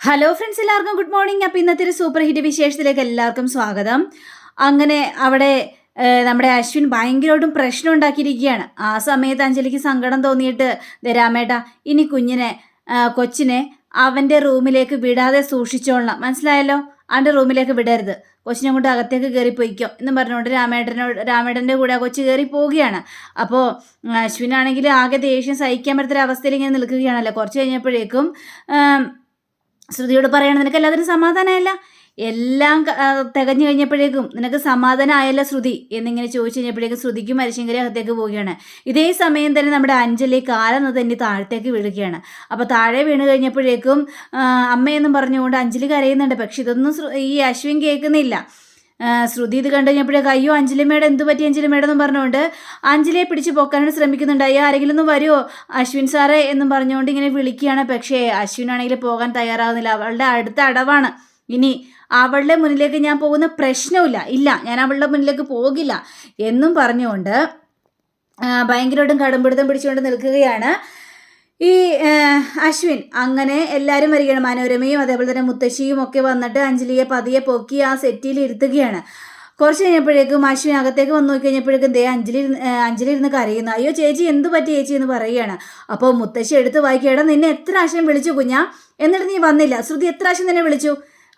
Hello friends എല്ലാവർക്കും good morning അപ്പോൾ ഇന്നത്തെ ഒരു സൂപ്പർ ഹിറ്റ് വിശേഷത്തിലേക്ക് എല്ലാവർക്കും സ്വാഗതം. അങ്ങനെ അവിടെ നമ്മുടെ അശ്വിൻ ഭയങ്കരമായിട്ടും പ്രശ്നം ഉണ്ടാക്കിയിരിക്കുകയാണ്. ആ സമയത്ത് അഞ്ജലിക്ക് സങ്കടം തോന്നിയിട്ട് "ദേ രാമേട്ട ഇനി കുഞ്ഞിനെ കൊച്ചിനെ അവന്റെ റൂമിലേക്ക് വിടാതെ സൂക്ഷിച്ചോളണം. മനസ്സിലായല്ലോ? അവന്റെ റൂമിലേക്ക് വിടരുത്. കൊച്ചിനെ കൊണ്ട് അകത്തേക്ക് കയറി പോയിക്കോ എന്ന് പറഞ്ഞുകൊണ്ട് രാമേട്ടനോട് രാമേട്ടന്റെ കൂടെ ആ കൊച്ചു കയറി പോവുകയാണ്. അപ്പോൾ അശ്വിനാണെങ്കിൽ ആകെ ദേഷ്യം സഹിക്കാൻ പറ്റാത്ത അവസ്ഥയിൽ ഇങ്ങനെ നിൽക്കുകയാണല്ലോ. കുറച്ച് കഴിഞ്ഞപ്പോഴേക്കും ശ്രുതിയോട് പറയണം നിനക്ക് എല്ലാത്തിനും സമാധാനമായല്ല എല്ലാം തികഞ്ഞു കഴിഞ്ഞപ്പോഴേക്കും നിനക്ക് സമാധാനം ആയല്ല ശ്രുതി? എന്നിങ്ങനെ ചോദിച്ചു കഴിഞ്ഞപ്പോഴേക്കും ശ്രുതിക്കും മരിശങ്കരി അകത്തേക്ക് പോവുകയാണ്. ഇതേ സമയം തന്നെ നമ്മുടെ അഞ്ജലി കാലെന്ന് തന്നെ താഴത്തേക്ക് വീഴുകയാണ്. അപ്പോൾ താഴെ വീണ് കഴിഞ്ഞപ്പോഴേക്കും അമ്മയെന്നും പറഞ്ഞുകൊണ്ട് അഞ്ജലി കരയുന്നുണ്ട്. പക്ഷെ ഇതൊന്നും ഈ അശ്വിൻ കേൾക്കുന്നില്ല. ശ്രുതി ഇത് കണ്ടു കഴിഞ്ഞപ്പോഴേ അയ്യോ അഞ്ജലിമേടെ എന്ത് പറ്റി അഞ്ജലിമേടെ എന്നും പറഞ്ഞുകൊണ്ട് അഞ്ജലിയെ പിടിച്ച് പൊക്കാനായിട്ട് ശ്രമിക്കുന്നുണ്ട് അയ്യോ ആരെങ്കിലും ഒന്ന് വരുമോ അശ്വിൻ സാറേ എന്നും പറഞ്ഞുകൊണ്ട് ഇങ്ങനെ വിളിക്കുകയാണ്. പക്ഷേ അശ്വിൻ ആണെങ്കിൽ പോകാൻ തയ്യാറാവുന്നില്ല. അവളുടെ അടുത്ത അടവാണ്. ഇനി അവളുടെ മുന്നിലേക്ക് ഞാൻ പോകുന്ന പ്രശ്നമില്ല ഇല്ല ഞാൻ അവളുടെ മുന്നിലേക്ക് പോകില്ല എന്നും പറഞ്ഞുകൊണ്ട് ഭയങ്കരമായിട്ടും കടുംപിടുത്തം പിടിച്ചുകൊണ്ട് നിൽക്കുകയാണ്. ഈ അശ്വിൻ അങ്ങനെ എല്ലാവരും വരികയാണ്. മനോരമയും അതേപോലെ തന്നെ മുത്തശ്ശിയും ഒക്കെ വന്നിട്ട് അഞ്ജലിയെ പതിയെ പൊക്കി ആ സെറ്റിൽ ഇരുത്തുകയാണ്. കുറച്ച് കഴിഞ്ഞപ്പോഴേക്കും അശ്വിൻ അകത്തേക്ക് വന്നു നോക്കി കഴിഞ്ഞപ്പോഴേക്കും ദേ അഞ്ജലി അഞ്ജലി ഇരുന്ന് കരയുന്നു. അയ്യോ ചേച്ചി എന്ത് പറ്റി ചേച്ചി? എന്ന് പറയുകയാണ്. അപ്പോൾ മുത്തശ്ശി എടുത്ത് വായിക്കുകയാണ്. നിന്നെ എത്ര ആശയം വിളിച്ചു കുഞ്ഞാ? എന്നിട്ട് നീ വന്നില്ല. ശ്രുതി എത്ര ആശയം നിന്നെ വിളിച്ചു?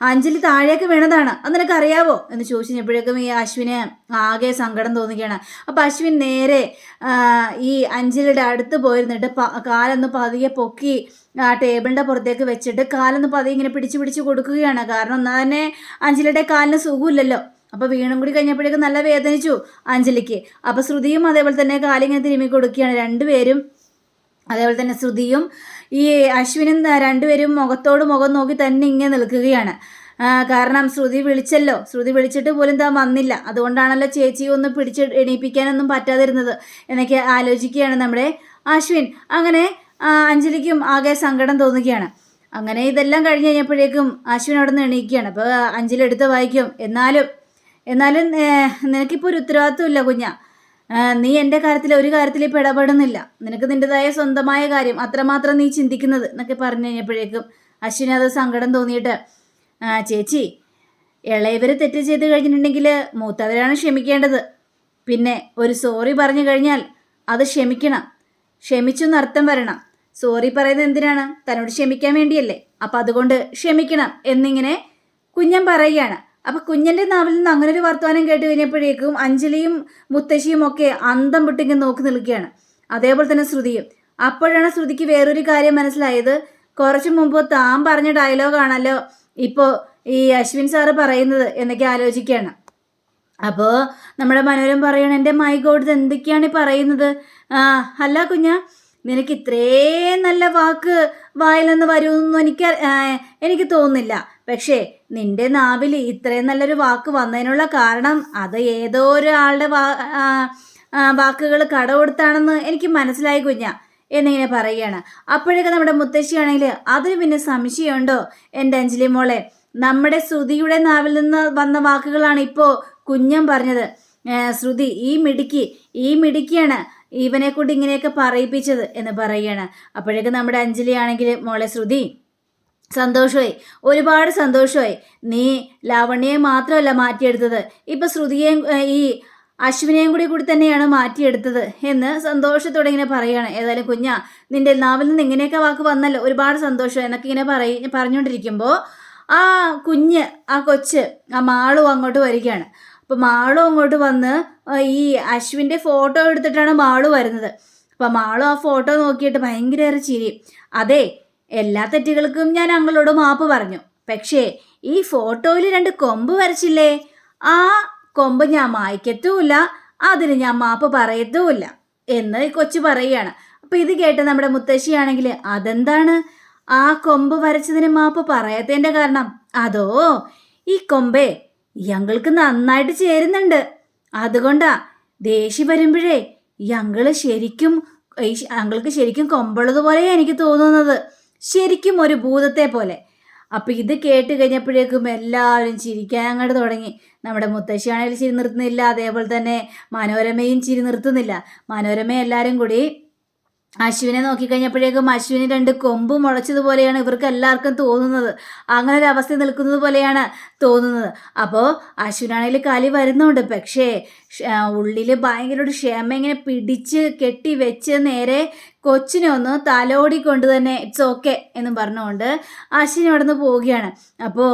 അഞ്ജലി താഴേക്ക് വീണതാണ്. അത് നിനക്ക് അറിയാവോ എന്ന് ചോദിച്ചപ്പോഴേക്കും ഈ അശ്വിന് ആകെ സങ്കടം തോന്നുകയാണ് അപ്പം അശ്വിൻ നേരെ ഈ അഞ്ജലിയുടെ അടുത്ത് പോയിരുന്നിട്ട് കാലൊന്ന് പതിയെ പൊക്കി ആ ടേബിളിന്റെ പുറത്തേക്ക് വെച്ചിട്ട് കാലൊന്ന് പതിയെ ഇങ്ങനെ പിടിച്ച് പിടിച്ച് കൊടുക്കുകയാണ്. കാരണം എന്നാൽ തന്നെ അഞ്ജലിയുടെ കാലിന് സുഖമില്ലല്ലോ. അപ്പോൾ വീണും കൂടി കഴിഞ്ഞപ്പോഴേക്കും നല്ല വേദനിച്ചു അഞ്ജലിക്ക്. അപ്പോൾ ശ്രുതിയും അതേപോലെ തന്നെ കാലിങ്ങനെ തിരുമ്മി കൊടുക്കുകയാണ്. രണ്ടുപേരും അതേപോലെ തന്നെ ശ്രുതിയും ഈ അശ്വിനും രണ്ടുപേരും മുഖത്തോട് മുഖം നോക്കി തന്നെ ഇങ്ങനെ നിൽക്കുകയാണ്. കാരണം ശ്രുതി വിളിച്ചല്ലോ. ശ്രുതി വിളിച്ചിട്ട് പോലും താൻ വന്നില്ല. അതുകൊണ്ടാണല്ലോ ചേച്ചി ഒന്ന് പിടിച്ച് എണീപ്പിക്കാനൊന്നും പറ്റാതിരുന്നത് എന്നൊക്കെ ആലോചിക്കുകയാണ് നമ്മുടെ അശ്വിൻ. അങ്ങനെ അഞ്ജലിക്കും ആകെ സങ്കടം തോന്നുകയാണ്. അങ്ങനെ ഇതെല്ലാം കഴിഞ്ഞ് കഴിഞ്ഞപ്പോഴേക്കും അശ്വിൻ അവിടെ നിന്ന് എണീക്കുകയാണ്. അപ്പോൾ അഞ്ജലി എടുത്ത് വായിക്കും. എന്നാലും എന്നാലും നിനക്കിപ്പോൾ ഒരു ഉത്തരവാദിത്വമില്ല കുഞ്ഞാ. നീ എന്റെ കാര്യത്തിൽ ഒരു കാര്യത്തിൽ ഇപ്പോൾ ഇടപെടുന്നില്ല. നിനക്ക് നിന്റെതായ സ്വന്തമായ കാര്യം. അത്രമാത്രം നീ ചിന്തിക്കുന്നത് എന്നൊക്കെ പറഞ്ഞു കഴിഞ്ഞപ്പോഴേക്കും അശ്വിന് അത് സങ്കടം തോന്നിയിട്ട് "ആ, ചേച്ചി ഇളയവർ തെറ്റ് ചെയ്ത് കഴിഞ്ഞിട്ടുണ്ടെങ്കിൽ മൂത്തവരാണ് ക്ഷമിക്കേണ്ടത്. പിന്നെ ഒരു സോറി പറഞ്ഞു കഴിഞ്ഞാൽ അത് ക്ഷമിക്കണം. ക്ഷമിച്ചു അർത്ഥം വരണം. സോറി പറയുന്നത് എന്തിനാണ്? തന്നോട് ക്ഷമിക്കാൻ വേണ്ടിയല്ലേ. അപ്പം അതുകൊണ്ട് ക്ഷമിക്കണം എന്നിങ്ങനെ കുഞ്ഞൻ പറയുകയാണ്. അപ്പം കുഞ്ഞന്റെ നാവിൽ നിന്ന് അങ്ങനെ ഒരു വർത്തമാനം കേട്ട് കഴിഞ്ഞപ്പോഴേക്കും അഞ്ജലിയും മുത്തശ്ശിയും ഒക്കെ അന്തം വിട്ടിങ്ങനെ നോക്കി നിൽക്കുകയാണ്. അതേപോലെ തന്നെ ശ്രുതിയും. അപ്പോഴാണ് ശ്രുതിക്ക് വേറൊരു കാര്യം മനസ്സിലായത്. കുറച്ച് മുമ്പ് താൻ പറഞ്ഞ ഡയലോഗാണല്ലോ ഇപ്പോ ഈ അശ്വിൻ സാറ് പറയുന്നത് എന്നൊക്കെ ആലോചിക്കുകയാണ്. അപ്പോൾ നമ്മുടെ മനോരം പറയണം എന്റെ മൈ ഗോഡ് എന്തൊക്കെയാണ് ഈ പറയുന്നത്? ആ അല്ല കുഞ്ഞ നിനക്ക് ഇത്രേ നല്ല വാക്ക് വായിൽ നിന്ന് വരുമെന്നൊന്നും എനിക്ക് എനിക്ക് തോന്നുന്നില്ല. പക്ഷേ നിന്റെ നാവിൽ ഇത്രയും നല്ലൊരു വാക്ക് വന്നതിനുള്ള കാരണം അത് ഏതോ ഒരാളുടെ വാ വാക്കുകൾ കടകൊടുത്താണെന്ന് എനിക്ക് മനസ്സിലായി കുഞ്ഞ എന്നിങ്ങനെ പറയുകയാണ്. അപ്പോഴൊക്കെ നമ്മുടെ മുത്തശ്ശിയാണെങ്കിൽ അതിന് പിന്നെ സംശയമുണ്ടോ? എന്റെ അഞ്ജലി മോളെ നമ്മുടെ ശ്രുതിയുടെ നാവിൽ നിന്ന് വന്ന വാക്കുകളാണ് ഇപ്പോൾ കുഞ്ഞൻ പറഞ്ഞത്. ശ്രുതി ഈ മിടുക്കി ഈ മിടുക്കിയാണ് ഇവനെ കൊണ്ട് ഇങ്ങനെയൊക്കെ പറയിപ്പിച്ചത് എന്ന് പറയുകയാണ്. അപ്പോഴേക്കും നമ്മുടെ അഞ്ജലി ആണെങ്കിൽ മോളെ ശ്രുതി സന്തോഷമായി. ഒരുപാട് സന്തോഷമായി. നീ ലാവണ്യയെ മാത്രമല്ല മാറ്റിയെടുത്തത്. ഇപ്പൊ ശ്രുതിയെയും ഈ അശ്വിനെയും കൂടി കൂടി തന്നെയാണ് മാറ്റിയെടുത്തത് എന്ന് സന്തോഷത്തോടെ ഇങ്ങനെ പറയുകയാണ്. ഏതായാലും കുഞ്ഞ നിന്റെ നാവിൽ നിന്ന് ഇങ്ങനെയൊക്കെ വാക്ക് വന്നല്ലോ. ഒരുപാട് സന്തോഷം എന്നൊക്കെ ഇങ്ങനെ പറയ പറഞ്ഞുകൊണ്ടിരിക്കുമ്പോൾ ആ കുഞ്ഞ് ആ കൊച്ച് ആ മാളും അങ്ങോട്ട് വരികയാണ്. അപ്പോൾ മാളും അങ്ങോട്ട് വന്ന് ഈ അശ്വിന്റെ ഫോട്ടോ എടുത്തിട്ടാണ് മാളു വരുന്നത്. അപ്പം മാളും ആ ഫോട്ടോ നോക്കിയിട്ട് ഭയങ്കരേറെ ചിരി അതെ എല്ലാ തെറ്റുകൾക്കും ഞാൻ അങ്ങളോട് മാപ്പ് പറഞ്ഞു. പക്ഷേ ഈ ഫോട്ടോയിൽ രണ്ട് കൊമ്പ് വരച്ചില്ലേ? ആ കൊമ്പ് ഞാൻ മായ്ക്കത്തുമില്ല. അതിന് ഞാൻ മാപ്പ് പറയത്തുമില്ല. എന്ന് കൊച്ചു പറയുകയാണ്. അപ്പം ഇത് കേട്ട് നമ്മുടെ മുത്തശ്ശിയാണെങ്കിൽ അതെന്താണ്? ആ കൊമ്പ് വരച്ചതിന് മാപ്പ് പറയാത്തതിന്റെ കാരണം അതോ ഈ കൊമ്പേ ഞങ്ങൾക്ക് നന്നായിട്ട് ചേരുന്നുണ്ട്. അതുകൊണ്ടാ ദേഷ്യം വരുമ്പോഴേ ഞങ്ങൾ ശരിക്കും ഞങ്ങൾക്ക് ശരിക്കും കൊമ്പുള്ളതുപോലെയാണ് എനിക്ക് തോന്നുന്നത്. ശരിക്കും ഒരു ഭൂതത്തെ പോലെ. അപ്പം ഇത് കേട്ട് കഴിഞ്ഞപ്പോഴേക്കും എല്ലാവരും ചിരിക്കാൻ അങ്ങോട്ട് തുടങ്ങി. നമ്മുടെ മുത്തശ്ശിയാണെങ്കിൽ ചിരി നിർത്തുന്നില്ല അതേപോലെ തന്നെ മനോരമയും ചിരി നിർത്തുന്നില്ല. മനോരമ എല്ലാവരും കൂടി അശ്വിനെ നോക്കിക്കഴിഞ്ഞപ്പോഴേക്കും അശ്വിന് രണ്ട് കൊമ്പ് മുളച്ചതുപോലെയാണ് ഇവർക്ക് എല്ലാവർക്കും തോന്നുന്നത്. അങ്ങനെ ഒരു അവസ്ഥ നിൽക്കുന്നത് പോലെയാണ് തോന്നുന്നത്. അപ്പോൾ അശ്വിനാണെങ്കിൽ കലി വരുന്നുണ്ട്. പക്ഷേ ഉള്ളിൽ ഭയങ്കര ഒരു ക്ഷമ ഇങ്ങനെ പിടിച്ച് കെട്ടി വെച്ച് നേരെ കൊച്ചിനെ ഒന്ന് തലോടി കൊണ്ട് തന്നെ ഇറ്റ്സ് ഓക്കെ എന്ന് പറഞ്ഞുകൊണ്ട് അശ്വിനി അവിടെ നിന്ന് പോവുകയാണ് അപ്പോൾ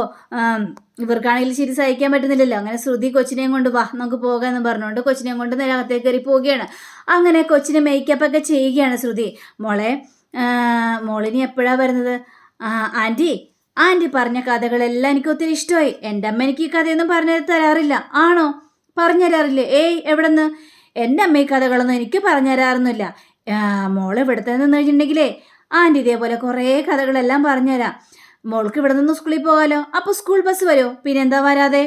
ഇവർക്കാണെങ്കിൽ ശരി സഹിക്കാൻ പറ്റുന്നില്ലല്ലോ. അങ്ങനെ ശ്രുതി കൊച്ചിനെയും കൊണ്ട് വാ നമുക്ക് പോകാം എന്ന് പറഞ്ഞുകൊണ്ട് കൊച്ചിനെയും കൊണ്ട് നേരെ അകത്തേക്ക് കയറി പോവുകയാണ്. അങ്ങനെ കൊച്ചിനെ മേക്കപ്പ് ഒക്കെ ചെയ്യുകയാണ് ശ്രുതി. മോളെ മോളിനി എപ്പോഴാണ് വരുന്നത്? ആന്റി ആന്റി പറഞ്ഞ കഥകളെല്ലാം എനിക്ക് ഒത്തിരി ഇഷ്ടമായി. എന്റെ അമ്മ എനിക്ക് ഈ കഥയൊന്നും പറഞ്ഞു തരാറില്ല. ആണോ? പറഞ്ഞു തരാറില്ലേ? ഏയ് എവിടെ നിന്ന് എന്റെ അമ്മ ഈ കഥകളൊന്നും എനിക്ക് പറഞ്ഞു തരാറൊന്നുമില്ല. മോളെ ഇവിടുത്തെ നിന്ന് വെച്ചിട്ടുണ്ടെങ്കിലേ ആന്റി ഇതേപോലെ കുറേ കഥകളെല്ലാം പറഞ്ഞുതരാം. മോൾക്ക് ഇവിടെ നിന്ന് സ്കൂളിൽ പോകാമല്ലോ അപ്പോൾ സ്കൂൾ ബസ് വരുമോ? പിന്നെ എന്താ വരാതെ?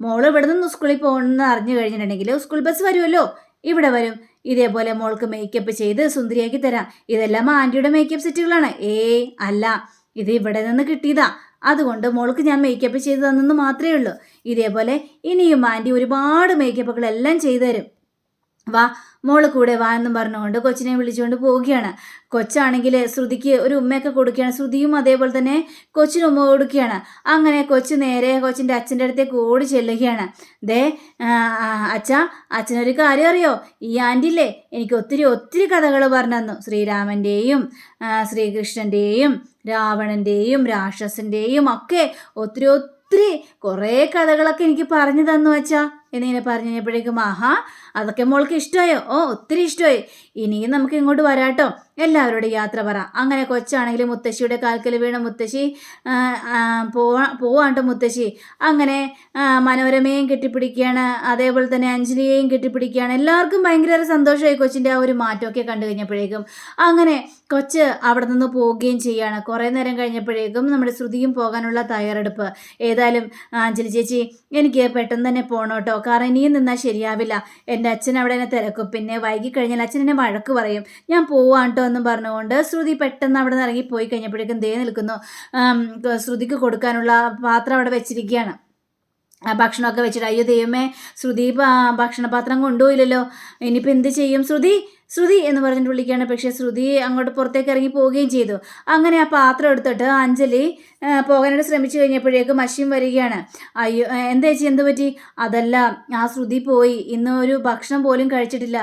മോൾ ഇവിടെ നിന്ന് സ്കൂളിൽ പോകണമെന്ന് അറിഞ്ഞു കഴിഞ്ഞിട്ടുണ്ടെങ്കിൽ സ്കൂൾ ബസ് വരുമല്ലോ? ഇവിടെ വരും. ഇതേപോലെ മോൾക്ക് മേക്കപ്പ് ചെയ്ത് സുന്ദരിയാക്കി തരാം. ഇതെല്ലാം ആന്റിയുടെ മേക്കപ്പ് സെറ്റുകളാണ് ഏയ് അല്ല ഇത് ഇവിടെ നിന്ന് കിട്ടിയതാ. അതുകൊണ്ട് മോൾക്ക് ഞാൻ മേക്കപ്പ് ചെയ്ത് തന്നെന്ന് മാത്രമേ ഉള്ളൂ. ഇതേപോലെ ഇനിയും ആന്റി ഒരുപാട് മേക്കപ്പുകളെല്ലാം ചെയ്തു തരും. വാ മോൾ കൂടെ വാ എന്നും പറഞ്ഞുകൊണ്ട് കൊച്ചിനെ വിളിച്ചുകൊണ്ട് പോവുകയാണ്. കൊച്ചാണെങ്കിൽ ശ്രുതിക്ക് ഒരു ഉമ്മയൊക്കെ കൊടുക്കുകയാണ്. ശ്രുതിയും അതേപോലെ തന്നെ കൊച്ചിന് ഉമ്മ കൊടുക്കുകയാണ്. അങ്ങനെ കൊച്ചു നേരെ കൊച്ചിന്റെ അച്ഛന്റെ അടുത്തേക്ക് ഓടി ചെല്ലുകയാണ്. ദേ അച്ഛ അച്ഛനൊരു കാര്യം അറിയോ? ഈ ആന്റില്ലേ എനിക്ക് ഒത്തിരി ഒത്തിരി കഥകൾ പറഞ്ഞു തന്നു. ശ്രീരാമന്റെയും ശ്രീകൃഷ്ണന്റെയും രാവണന്റെയും രാക്ഷസന്റെയും ഒക്കെ ഒത്തിരി ഒത്തിരി കുറേ കഥകളൊക്കെ എനിക്ക് പറഞ്ഞു തന്നു അച്ഛാ. എന്നിങ്ങനെ പറഞ്ഞു കഴിഞ്ഞപ്പോഴേക്കും ആഹാ അതൊക്കെ മോൾക്ക് ഇഷ്ടമായോ. ഓ ഒത്തിരി ഇഷ്ടമായി. ഇനിയും നമുക്ക് ഇങ്ങോട്ട് വരാട്ടോ. എല്ലാവരോടും യാത്ര പറ. അങ്ങനെ കൊച്ചാണെങ്കിൽ മുത്തശ്ശിയുടെ കാൽക്കൽ വീണ മുത്തശ്ശി പോവാ പോവാണ്ട് മുത്തശ്ശി. അങ്ങനെ മനോരമയും കെട്ടിപ്പിടിക്കുകയാണ്. അതേപോലെ തന്നെ അഞ്ജലിയെയും കെട്ടിപ്പിടിക്കുകയാണ്. എല്ലാവർക്കും ഭയങ്കര സന്തോഷമായി കൊച്ചിന്റെ ആ ഒരു മാറ്റമൊക്കെ കണ്ടു കഴിഞ്ഞപ്പോഴേക്കും. അങ്ങനെ കൊച്ച് അവിടെ നിന്ന് പോവുകയും ചെയ്യുകയാണ് കുറേ നേരം കഴിഞ്ഞപ്പോഴേക്കും നമ്മുടെ ശ്രുതിയും പോകാനുള്ള തയ്യാറെടുപ്പ്. ഏതായാലും അഞ്ജലി ചേച്ചി എനിക്ക് പെട്ടെന്ന് തന്നെ പോകണം കാരണം ഇനിയും നിന്നാൽ ശരിയാവില്ല. എന്റെ അച്ഛൻ അവിടെ എന്നെ തിരക്കും. പിന്നെ വൈകി കഴിഞ്ഞാൽ അച്ഛൻ എന്നെ വഴക്ക് പറയും. ഞാൻ പോവാൻ കേട്ടോ എന്നും പറഞ്ഞുകൊണ്ട് ശ്രുതി പെട്ടെന്ന് അവിടെ നിന്ന് ഇറങ്ങി പോയി കഴിഞ്ഞപ്പോഴേക്കും ദേ നിൽക്കുന്നു. ശ്രുതിക്ക് കൊടുക്കാനുള്ള പാത്രം അവിടെ വെച്ചിരിക്കുകയാണ്. ഭക്ഷണമൊക്കെ വെച്ചിട്ട് അയ്യോ ദൈവമേ ശ്രുതി ഭക്ഷണപാത്രം കൊണ്ടുപോയില്ലല്ലോ. ഇനിയിപ്പോൾ എന്ത് ചെയ്യും? ശ്രുതി ശ്രുതി എന്ന് പറഞ്ഞിട്ട് വിളിക്കുകയാണ്. പക്ഷേ ശ്രുതി അങ്ങോട്ട് പുറത്തേക്ക് ഇറങ്ങി പോവുകയും ചെയ്തു. അങ്ങനെ ആ പാത്രം എടുത്തിട്ട് അഞ്ജലി പോകാനായിട്ട് ശ്രമിച്ചു കഴിഞ്ഞപ്പോഴേക്കും അശ്വിൻ വരികയാണ്. അയ്യോ എന്താ ചേച്ചി എന്ത് പറ്റി? അതല്ല ആ ശ്രുതി പോയി. ഇന്ന് ഒരു ഭക്ഷണം പോലും കഴിച്ചിട്ടില്ല.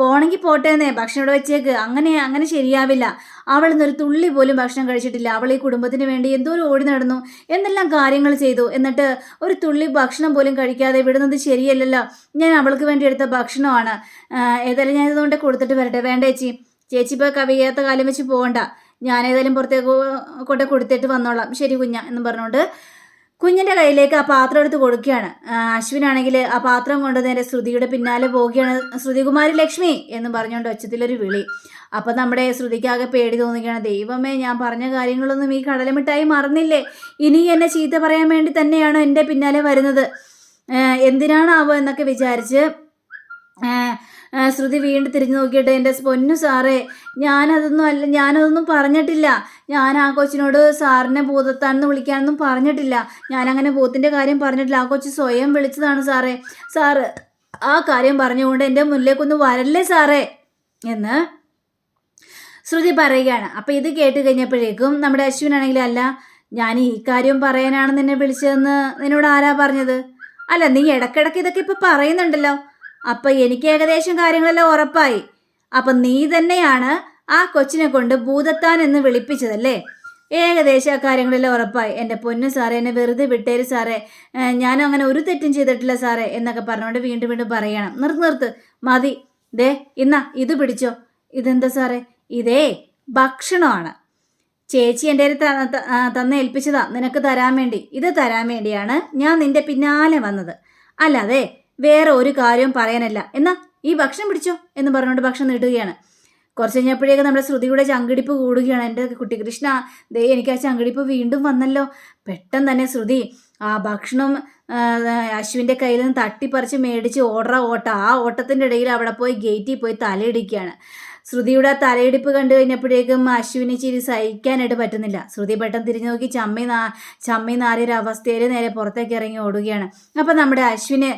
പോണെങ്കിൽ പോട്ടേന്നേ ഭക്ഷണം ഇവിടെ വെച്ചേക്ക്. അങ്ങനെ അങ്ങനെ ശരിയാവില്ല. അവൾ ഇന്നൊരു തുള്ളി പോലും ഭക്ഷണം കഴിച്ചിട്ടില്ല. അവൾ ഈ കുടുംബത്തിന് വേണ്ടി എന്തോ ഓടി നടന്നു. എന്തെല്ലാം കാര്യങ്ങൾ ചെയ്തു? എന്നിട്ട് ഒരു തുള്ളി ഭക്ഷണം പോലും കഴിക്കാതെ വിടുന്നത് ശരിയല്ലല്ലോ. ഞാൻ അവൾക്ക് വേണ്ടി എടുത്ത ഭക്ഷണമാണ്. ഏതായാലും ഞാൻ ഇതുകൊണ്ട് കൊടുത്തിട്ട് വരട്ടെ. വേണ്ട ചേച്ചി? ചേച്ചി ഇപ്പോൾ കവിയാത്ത കാലം വെച്ച് പോകണ്ട ഞാൻ ഏതായാലും പുറത്തേക്ക് കൊണ്ട് കൊടുത്തിട്ട് വന്നോളാം. ശരി കുഞ്ഞ എന്ന് പറഞ്ഞുകൊണ്ട് കുഞ്ഞിന്റെ കയ്യിലേക്ക് ആ പാത്രം എടുത്ത് കൊടുക്കുകയാണ്. അശ്വിനാണെങ്കിൽ ആ പാത്രം കൊണ്ട് നേരെ ശ്രുതിയുടെ പിന്നാലെ പോവുകയാണ്. ശ്രുതികുമാരി ലക്ഷ്മി എന്ന് പറഞ്ഞുകൊണ്ട് ഒച്ചത്തിലൊരു വിളി. അപ്പം നമ്മുടെ ശ്രുതിക്കാകെ പേടി തോന്നുകയാണ് ദൈവമേ ഞാൻ പറഞ്ഞ കാര്യങ്ങളൊന്നും ഈ കടലമിട്ടായി മറന്നില്ലേ? ഇനി എന്നെ ചീത്ത പറയാൻ വേണ്ടി തന്നെയാണ് എന്റെ പിന്നാലെ വരുന്നത്? എന്തിനാണാവോ എന്നൊക്കെ വിചാരിച്ച് ശ്രുതി വീണ്ടും തിരിഞ്ഞു നോക്കിയിട്ട് എന്റെ പൊന്നു സാറേ ഞാനതൊന്നും അല്ല ഞാനതൊന്നും പറഞ്ഞിട്ടില്ല. ഞാൻ ആ കൊച്ചിനോട് സാറിനെ ഭൂതത്താണെന്ന് വിളിക്കാനൊന്നും പറഞ്ഞിട്ടില്ല. ഞാനങ്ങനെ ഭൂത്തിന്റെ കാര്യം പറഞ്ഞിട്ടില്ല. ആ കൊച്ച് സ്വയം വിളിച്ചതാണ് സാറേ. സാറ് ആ കാര്യം പറഞ്ഞുകൊണ്ട് എന്റെ മുന്നിലേക്കൊന്ന് വരല്ലേ സാറേ? എന്ന് ശ്രുതി പറയുകയാണ്. അപ്പോൾ ഇത് കേട്ട് കഴിഞ്ഞപ്പോഴേക്കും നമ്മുടെ അശ്വിനാണെങ്കിലും അല്ല ഞാൻ ഈ കാര്യം പറയാനാണ് നിന്നെ വിളിച്ചതെന്ന് നിന്നോട് ആരാ പറഞ്ഞത്? അല്ല നീ ഇടക്കിടക്ക് ഇതൊക്കെ ഇപ്പം പറയുന്നുണ്ടല്ലോ. അപ്പം എനിക്ക് ഏകദേശം കാര്യങ്ങളെല്ലാം ഉറപ്പായി. അപ്പം നീ തന്നെയാണ് ആ കൊച്ചിനെ കൊണ്ട് ഭൂതത്താൻ എന്ന് വിളിപ്പിച്ചതല്ലേ? ഏകദേശം ആ കാര്യങ്ങളെല്ലാം ഉറപ്പായി. എന്റെ പൊന്നു സാറേ എന്നെ വെറുതെ വിട്ടേര് സാറേ. ഞാനും അങ്ങനെ ഒരു തെറ്റും ചെയ്തിട്ടില്ല സാറേ എന്നൊക്കെ പറഞ്ഞുകൊണ്ട് വീണ്ടും വീണ്ടും പറയണം. നിർത്ത് നിർത്ത്. മതി. ദേ ഇന്നാ ഇത് പിടിച്ചോ. ഇതെന്താ സാറേ? ഇതേ ഭക്ഷണമാണ്. ചേച്ചി എന്റെ തന്നെ ഏൽപ്പിച്ചതാ. നിനക്ക് തരാൻ വേണ്ടി. ഇത് തരാൻ വേണ്ടിയാണ് ഞാൻ നിന്റെ പിന്നാലെ വന്നത്. അല്ലാതെ വേറെ ഒരു കാര്യവും പറയാനല്ല. എന്നാ ഈ ഭക്ഷണം പിടിച്ചോ എന്ന് പറഞ്ഞുകൊണ്ട് ഭക്ഷണം നീട്ടുകയാണ് കുറച്ച് കഴിഞ്ഞപ്പോഴേക്ക് നമ്മുടെ ശ്രുതിയുടെ ചങ്കിടിപ്പ് കൂടുകയാണ്. എന്റെ കുട്ടി കൃഷ്ണ ദേ എനിക്ക് ആ ചങ്കിടിപ്പ് വീണ്ടും വന്നല്ലോ. പെട്ടെന്ന് തന്നെ ശ്രുതി ആ ഭക്ഷണം അശ്വിന്റെ കയ്യിൽ നിന്ന് തട്ടിപ്പറിച്ച് മേടിച്ച് ഓടറ ഓട്ട. ആ ഓട്ടത്തിന്റെ ഇടയിൽ അവിടെ പോയി ഗേറ്റിൽ പോയി തലയിടിക്കുകയാണ്. ശ്രുതിയുടെ ആ തലയിടിപ്പ് കണ്ടു കഴിഞ്ഞപ്പോഴേക്കും അശ്വിനി ചിരി സഹിക്കാനായിട്ട് പറ്റുന്നില്ല. ശ്രുതി പെട്ടെന്ന് തിരിഞ്ഞു നോക്കി ചമ്മി നാ ചമ്മി നാറിയൊരു അവസ്ഥയിൽ നേരെ പുറത്തേക്ക് ഇറങ്ങി ഓടുകയാണ്. അപ്പം നമ്മുടെ അശ്വിന്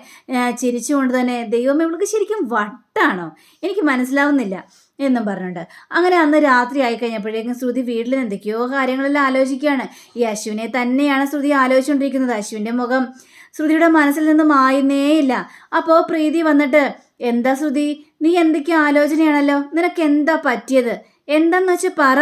ചിരിച്ചുകൊണ്ട് തന്നെ ദൈവം ഇവൾക്ക് ശരിക്കും വട്ടാണോ? എനിക്ക് മനസ്സിലാവുന്നില്ല എന്നും പറഞ്ഞുണ്ട്. അങ്ങനെ അന്ന് രാത്രി ആയി കഴിഞ്ഞപ്പോഴേക്കും ശ്രുതി വീട്ടിൽ എന്തൊക്കെയോ കാര്യങ്ങളെല്ലാം ആലോചിക്കുകയാണ്. ഈ അശ്വിനെ തന്നെയാണ് ശ്രുതി ആലോചിച്ചുകൊണ്ടിരിക്കുന്നത്. അശ്വിന്റെ മുഖം ശ്രുതിയുടെ മനസ്സിൽ നിന്ന് മായുന്നേയില്ല. അപ്പോൾ പ്രീതി വന്നിട്ട് എന്താ ശ്രുതി? നീ എന്തൊക്കെയോ ആലോചനയാണല്ലോ? നിനക്ക് എന്താ പറ്റിയത്? എന്താന്ന് വെച്ച് പറ.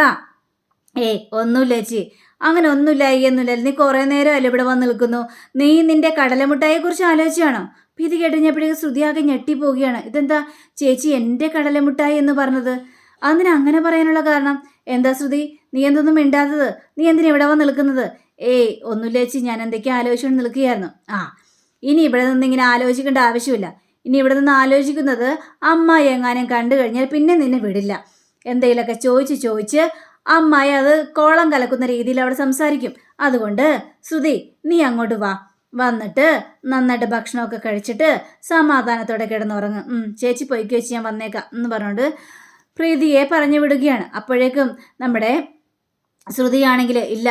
ഏയ് ഒന്നുമില്ല ചേച്ചി. അങ്ങനെ ഒന്നുമില്ല ഒന്നുമില്ല. നീ കുറേ നേരമല്ല ഇവിടെ വന്ന് നിൽക്കുന്നു. നീ നിന്റെ കടലമുട്ടായെ കുറിച്ച് ആലോചിച്ചാണോ? ഇത് കേട്ടുകഴിഞ്ഞപ്പോഴേക്ക് ശ്രുതി ആകെ ഞെട്ടിപ്പോവുകയാണ്. ഇതെന്താ ചേച്ചി എന്റെ കടലമുട്ടായി എന്ന് പറഞ്ഞത്? അതിന് അങ്ങനെ പറയാനുള്ള കാരണം? എന്താ ശ്രുതി? നീ എന്തൊന്നും മിണ്ടാത്തത്? നീ എന്തിനാ ഇവിടെ വന്ന് നിൽക്കുന്നത്? ഏയ് ഒന്നുമില്ല ചേച്ചി ഞാൻ എന്തൊക്കെ ആലോചിച്ചുകൊണ്ട് നിൽക്കുകയായിരുന്നു. ആ ഇനി ഇവിടെ നിന്ന് ഇങ്ങനെ ആലോചിക്കേണ്ട ആവശ്യമില്ല. ഇനി ഇവിടെ നിന്ന് ആലോചിക്കുന്നത് അമ്മായി എങ്ങാനും കണ്ടു കഴിഞ്ഞാൽ പിന്നെ നിന്നെ വിടില്ല. എന്തെങ്കിലുമൊക്കെ ചോദിച്ച് ചോദിച്ച് അമ്മായി അത് കോളം കലക്കുന്ന രീതിയിൽ അവിടെ സംസാരിക്കും. അതുകൊണ്ട് ശ്രുതി നീ അങ്ങോട്ട് വാ. വന്നിട്ട് നന്നായിട്ട് ഭക്ഷണമൊക്കെ കഴിച്ചിട്ട് സമാധാനത്തോടെ കിടന്നുറങ്ങും. ചേച്ചി പൊയ്ക്ക് വെച്ച് ഞാൻ വന്നേക്കാം എന്ന് പറഞ്ഞുകൊണ്ട് പ്രീതിയെ പറഞ്ഞു വിടുകയാണ്. അപ്പോഴേക്കും നമ്മുടെ ശ്രുതിയാണെങ്കിൽ ഇല്ല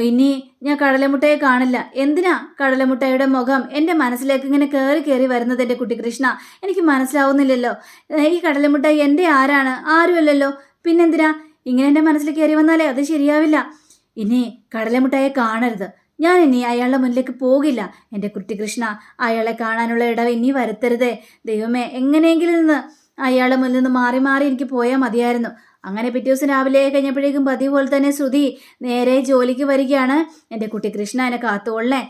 ഇനി ഞാൻ കടലമുട്ടയെ കാണില്ല. എന്തിനാ കടലമുട്ടയുടെ മുഖം എന്റെ മനസ്സിലേക്ക് ഇങ്ങനെ കയറി കയറി വരുന്നത് എന്റെ കുട്ടി കൃഷ്ണ? എനിക്ക് മനസ്സിലാവുന്നില്ലല്ലോ. ഈ കടലമുട്ട എന്റെ ആരാണ്? ആരുമല്ലല്ലോ? പിന്നെന്തിനാ? ഇങ്ങനെ എന്റെ മനസ്സിൽ കയറി വന്നാലേ അത് ശരിയാവില്ല. ഇനി കടലമുട്ടയെ കാണരുത്. ഞാൻ ഇനി അയാളുടെ മുന്നിലേക്ക് പോകില്ല. എന്റെ കുട്ടി കൃഷ്ണ അയാളെ കാണാനുള്ള ഇടവ് ഇനി വരുത്തരുതേ. ദൈവമേ എങ്ങനെയെങ്കിലും നിന്ന് അയാളുടെ മുന്നിൽ നിന്ന് മാറി മാറി എനിക്ക് പോയാൽ മതിയായിരുന്നു. അങ്ങനെ പിറ്റേ ദിവസം രാവിലെ കഴിഞ്ഞപ്പോഴേക്കും പതിവ് പോലെ തന്നെ ശ്രുതി നേരെ ജോലിക്ക് വരികയാണ്. എന്റെ കുട്ടി കൃഷ്ണ എന്നെ കാത്തുകൊള്ളേ.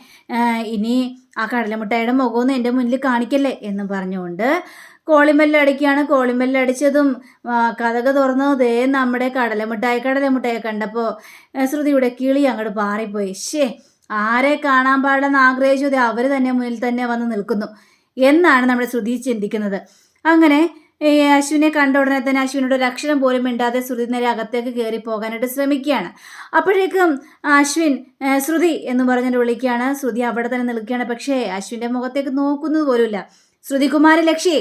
ഇനി ആ കടലമുട്ടയുടെ മുഖമൊന്നും എന്റെ മുന്നിൽ കാണിക്കല്ലേ എന്ന് പറഞ്ഞുകൊണ്ട് കോളിമെല്ലടിക്കുകയാണ് കോളിമെല്ലടിച്ചതും കഥക തുറന്നു. ദേ നമ്മുടെ കടലമുട്ടായ കടലമുട്ടായി കണ്ടപ്പോൾ ശ്രുതിയുടെ കിളി അങ്ങോട്ട് പാറിപ്പോയി. ഷേ ആരെ കാണാൻ പാടില്ലെന്ന് ആഗ്രഹിച്ചു. അവർ തന്നെ മുന്നിൽ തന്നെ വന്ന് നിൽക്കുന്നു. എന്നാണ് നമ്മുടെ ശ്രുതി ചിന്തിക്കുന്നത്. അങ്ങനെ അശ്വിനെ കണ്ട ഉടനെ തന്നെ അശ്വിനോട് ഒരു അക്ഷരം പോലും മിണ്ടാതെ ശ്രുതി നേരെ അകത്തേക്ക് കയറി പോകാനായിട്ട് ശ്രമിക്കുകയാണ്. അപ്പോഴേക്കും അശ്വിൻ ശ്രുതി എന്ന് പറഞ്ഞിട്ട് വിളിക്കുകയാണ്. ശ്രുതി അവിടെ തന്നെ നിൽക്കുകയാണ്. പക്ഷേ അശ്വിന്റെ മുഖത്തേക്ക് നോക്കുന്നത് പോലുമില്ല. ശ്രുതികുമാരി ലക്ഷ്മി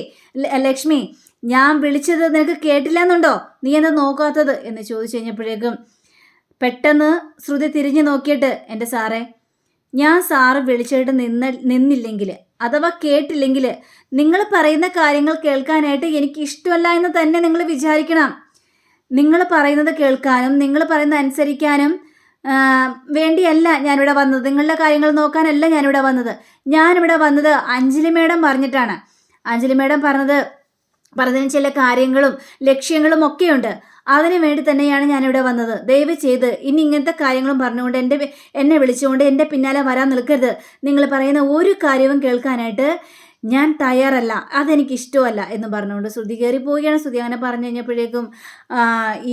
ലക്ഷ്മി ഞാൻ വിളിച്ചത് നിനക്ക് കേട്ടില്ല എന്നുണ്ടോ നീ എന്താ നോക്കാത്തത്? എന്ന് ചോദിച്ചു കഴിഞ്ഞപ്പോഴേക്കും പെട്ടെന്ന് ശ്രുതി തിരിഞ്ഞു നോക്കിയിട്ട് എന്റെ സാറേ ഞാൻ സാറ് വിളിച്ചിട്ട് നിന്ന നിന്നില്ലെങ്കിൽ അഥവാ കേട്ടില്ലെങ്കിൽ നിങ്ങൾ പറയുന്ന കാര്യങ്ങൾ കേൾക്കാനായിട്ട് എനിക്ക് ഇഷ്ടമല്ല എന്ന് തന്നെ നിങ്ങൾ വിചാരിക്കണം. നിങ്ങൾ പറയുന്നത് കേൾക്കാനും നിങ്ങൾ പറയുന്നത് അനുസരിക്കാനും വേണ്ടിയല്ല ഞാനിവിടെ വന്നത്. നിങ്ങളുടെ കാര്യങ്ങൾ നോക്കാനല്ല ഞാനിവിടെ വന്നത്. ഞാനിവിടെ വന്നത് അഞ്ജലി മേഡം പറഞ്ഞിട്ടാണ്. അഞ്ജലി മേഡം പറഞ്ഞത് പറഞ്ഞതിന് ചില കാര്യങ്ങളും ലക്ഷ്യങ്ങളും ഒക്കെയുണ്ട്. അതിനു വേണ്ടി തന്നെയാണ് ഞാനിവിടെ വന്നത്. ദയവ് ചെയ്ത് ഇനി ഇങ്ങനത്തെ കാര്യങ്ങളും പറഞ്ഞുകൊണ്ട് എന്റെ എന്നെ വിളിച്ചുകൊണ്ട് എന്റെ പിന്നാലെ വരാൻ നിൽക്കരുത്. നിങ്ങൾ പറയുന്ന ഒരു കാര്യവും കേൾക്കാനായിട്ട് ഞാൻ തയ്യാറല്ല. അതെനിക്ക് ഇഷ്ടമല്ല എന്ന് പറഞ്ഞുകൊണ്ട് ശ്രുതി കയറി പോവുകയാണ് ശ്രുതി അങ്ങനെ പറഞ്ഞു കഴിഞ്ഞപ്പോഴേക്കും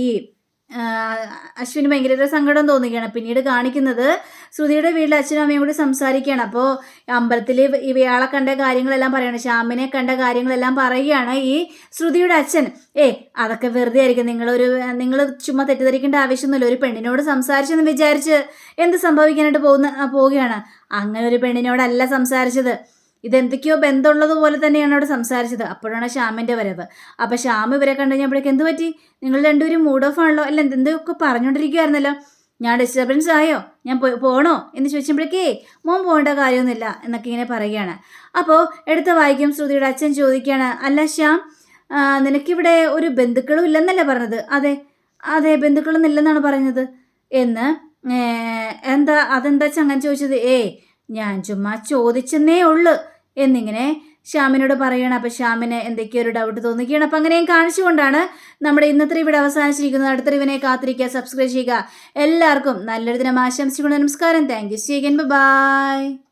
ഈ അശ്വിന് ഭയങ്കര സങ്കടം തോന്നുകയാണ്. പിന്നീട് കാണിക്കുന്നത് ശ്രുതിയുടെ വീട്ടിൽ അച്ഛനും അമ്മയും കൂടി സംസാരിക്കുകയാണ്. അപ്പോൾ അമ്പലത്തിൽ ഇവയാളെ കണ്ട കാര്യങ്ങളെല്ലാം പറയണം. ശ്യാമിനെ കണ്ട കാര്യങ്ങളെല്ലാം പറയുകയാണ് ഈ ശ്രുതിയുടെ അച്ഛൻ. ഏ അതൊക്കെ വെറുതെ ആയിരിക്കും. നിങ്ങളൊരു നിങ്ങൾ ചുമ്മാ തെറ്റിദ്ധരിക്കേണ്ട ആവശ്യമൊന്നുമില്ല. ഒരു പെണ്ണിനോട് സംസാരിച്ചെന്ന് വിചാരിച്ച് എന്ത് സംഭവിക്കാനായിട്ട് പോകുന്ന പോവുകയാണ്. അങ്ങനെ ഒരു പെണ്ണിനോടല്ല സംസാരിച്ചത്. ഇതെന്തൊക്കെയോ ബന്ധമുള്ളത് പോലെ തന്നെയാണ് അവിടെ സംസാരിച്ചത്. അപ്പോഴാണ് ശ്യാമിന്റെ വരവ്. അപ്പോൾ ശ്യാം ഇവരെ കണ്ടു കഴിഞ്ഞപ്പോഴേക്ക് എന്ത് പറ്റി? നിങ്ങൾ രണ്ടുപേരും മൂഡ് ഓഫ് ആണല്ലോ? അല്ല എന്തൊക്കെ പറഞ്ഞുകൊണ്ടിരിക്കുകയായിരുന്നല്ലോ ഞാൻ ഡിസ്റ്റർബൻസ് ആയോ? ഞാൻ പോണോ? എന്ന് ചോദിച്ചപ്പോഴേക്കേ മോൻ പോകേണ്ട കാര്യമൊന്നുമില്ല എന്നൊക്കെ ഇങ്ങനെ പറയുകയാണ്. അപ്പോൾ എടുത്ത വായിക്കും ശ്രുതിയുടെ അച്ഛൻ ചോദിക്കുകയാണ് അല്ല ശ്യാം നിനക്കിവിടെ ഒരു ബന്ധുക്കളും ഇല്ലെന്നല്ലേ പറഞ്ഞത്? അതെ അതെ ബന്ധുക്കളൊന്നും ഇല്ലെന്നാണ് പറഞ്ഞത്. എന്ന്? എന്താ അതെന്താ ചങ്ങൻ ചോദിച്ചത്? ഏ ഞാൻ ചുമ്മാ ചോദിച്ചെന്നേ ഉള്ളു. എന്നിങ്ങനെ ശ്യാമിനോട് പറയണം അപ്പോൾ ശ്യാമിന് എന്തൊക്കെയോ ഒരു ഡൗട്ട് തോന്നിക്കുകയാണ് അപ്പോൾ അങ്ങനെയും കാണിച്ചുകൊണ്ടാണ് നമ്മുടെ ഇന്നത്തെ ഇവിടെ അവസാനിച്ചിരിക്കുന്നത്. അടുത്ത ഇവനെ കാത്തിരിക്കുക സബ്സ്ക്രൈബ് ചെയ്യുക. എല്ലാവർക്കും നല്ലൊരു ദിനം ആശംസിച്ചുകൊണ്ട് നമസ്കാരം. Thank you by